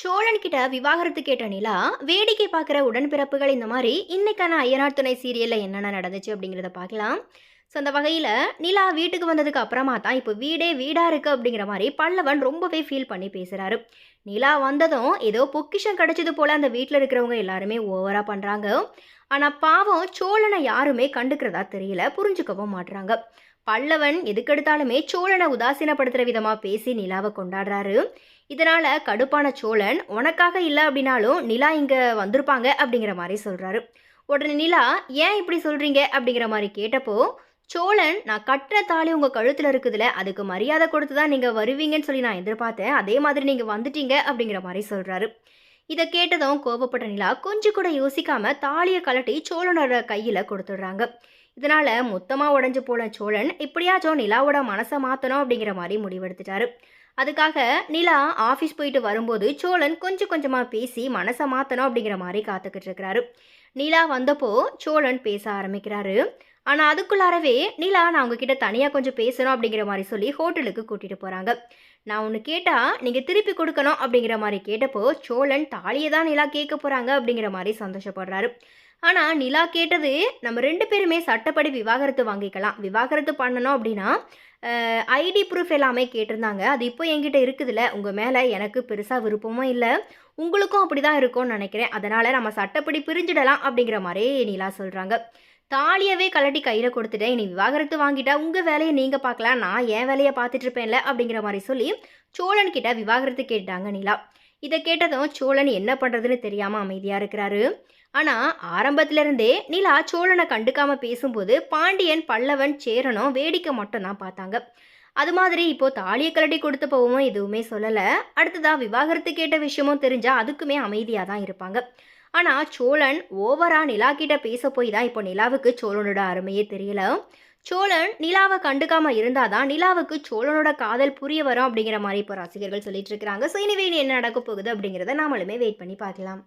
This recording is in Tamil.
சோழன் கிட்ட விவாகரத்து கேட்ட நிலா வேடிக்கை பார்க்குற உடன்பிறப்புகள் இந்த மாதிரி இன்னைக்கான ஐயனார் துணை சீரியலில் என்னென்ன நடந்துச்சு அப்படிங்கிறத பார்க்கலாம். ஸோ அந்த வகையில் நிலா வீட்டுக்கு வந்ததுக்கு அப்புறமா தான் இப்போ வீடே வீடாக இருக்குது அப்படிங்கிற மாதிரி பல்லவன் ரொம்பவே ஃபீல் பண்ணி பேசுகிறாரு நிலா வந்ததும் ஏதோ பொக்கிஷம் கிடைச்சது போல் அந்த வீட்டில் இருக்கிறவங்க எல்லாருமே ஓவராக பண்ணுறாங்க ஆனால் பாவம் சோழனை யாருமே கண்டுக்கிறதா தெரியல புரிஞ்சுக்கவும் மாட்டுறாங்க பல்லவன் எதுக்கெடுத்தாலுமே சோழனை உதாசீனப்படுத்துகிற விதமாக பேசி நிலாவை கொண்டாடுறாரு. இதனால் கடுப்பான சோழன் உனக்காக இல்லை அப்படின்னாலும் நிலா இங்கே வந்திருப்பாங்க அப்படிங்கிற மாதிரி சொல்கிறாரு உடனே நிலா ஏன் இப்படி சொல்கிறீங்க அப்படிங்கிற மாதிரி கேட்டப்போ சோழன் நான் கட்டுற தாலி உங்கள் கழுத்தில் இருக்குதுல அதுக்கு மரியாதை கொடுத்து தான் நீங்கள் வருவீங்கன்னு சொல்லி நான் எதிர்பார்த்தேன். அதே மாதிரி நீங்கள் வந்துட்டீங்க அப்படிங்கிற மாதிரி சொல்கிறாரு இதை கேட்டதும் கோபப்பட்ட நிலா கொஞ்சம் கூட யோசிக்காம தாலியை கலட்டி சோழனோட கையில் கொடுத்துடுறாங்க. இதனால் மொத்தமாக உடஞ்சு போன சோழன் இப்படியாச்சும் நிலாவோட மனசை மாற்றணும் அப்படிங்கிற மாதிரி முடிவெடுத்துட்டாரு. அதுக்காக நிலா ஆஃபீஸ் போயிட்டு வரும்போது சோழன் கொஞ்சம் கொஞ்சமாக பேசி மனசை மாற்றணும் அப்படிங்கிற மாதிரி காத்துக்கிட்டு இருக்கிறாரு. நிலா வந்தப்போ சோழன் பேச ஆரம்பிக்கிறாரு. ஆனால் அதுக்குள்ளாரவே நிலா நான் உங்ககிட்ட தனியாக கொஞ்சம் பேசணும் அப்படிங்கிற மாதிரி சொல்லி ஹோட்டலுக்கு கூட்டிகிட்டு போகிறாங்க நான் ஒன்று கேட்டால் நீங்கள் திருப்பி கொடுக்கணும் அப்படிங்கிற மாதிரி கேட்டப்போ சோழன் தாலியை தான் நிலா கேட்க போகிறாங்க அப்படிங்கிற மாதிரி சந்தோஷப்படுறாரு. ஆனால் நிலா கேட்டது நம்ம ரெண்டு பேருமே சட்டப்படி விவாகரத்து வாங்கிக்கலாம். விவாகரத்து பண்ணணும் அப்படின்னா ஐடி ப்ரூஃப் எல்லாமே கேட்டிருந்தாங்க. அது இப்போ என்கிட்ட இருக்குதுல்ல. உங்கள் மேலே எனக்கு பெருசாக விருப்பமும் இல்லை. உங்களுக்கும் அப்படி தான் இருக்கும்னு நினைக்கிறேன். அதனால் நம்ம சட்டப்படி பிரிஞ்சிடலாம் அப்படிங்கிற மாதிரி நிலா சொல்கிறாங்க தாலியவே கலட்டி கையில் கொடுத்துட்டேன். இனி விவாகரத்து வாங்கிட்டா உங்கள் வேலையை நீங்கள் பார்க்கலாம். நான் என் வேலையை பார்த்துட்டு இருப்பேன்ல அப்படிங்கிற மாதிரி சொல்லி சோழன் கிட்ட விவாகரத்து கேட்டாங்க நிலா. இதை கேட்டதும் சோழன் என்ன பண்ணுறதுன்னு தெரியாமல் அமைதியாக இருக்கிறாரு. ஆனால் ஆரம்பத்திலிருந்தே நிலா சோழனை கண்டுக்காமல் பேசும்போது பாண்டியன் பல்லவன் சேரனும் வேடிக்கை மட்டும்தான் பார்த்தாங்க. அது மாதிரி இப்போ தாலியை கலட்டி கொடுத்த போவும் எதுவுமே சொல்லலை. அடுத்ததாக விவாகரத்து கேட்ட விஷயமும் தெரிஞ்சால் அதுக்குமே அமைதியாக தான் இருப்பாங்க. ஆனால் சோழன் ஓவரா நிலா கிட்ட பேச போய் தான் இப்போ நிலாவுக்கு சோழனோட அருமையே தெரியல. சோழன் நிலாவை கண்டுக்காம இருந்தாதான் நிலாவுக்கு சோழனோட காதல் புரிய வரும் அப்படிங்கிற மாதிரி இப்போ ரசிகர்கள் சொல்லிட்டு இருக்கிறாங்க. ஸோ இனிவே என்ன நடக்க போகுது அப்படிங்கிறத நாமளுமே வெயிட் பண்ணி பார்க்கலாம்.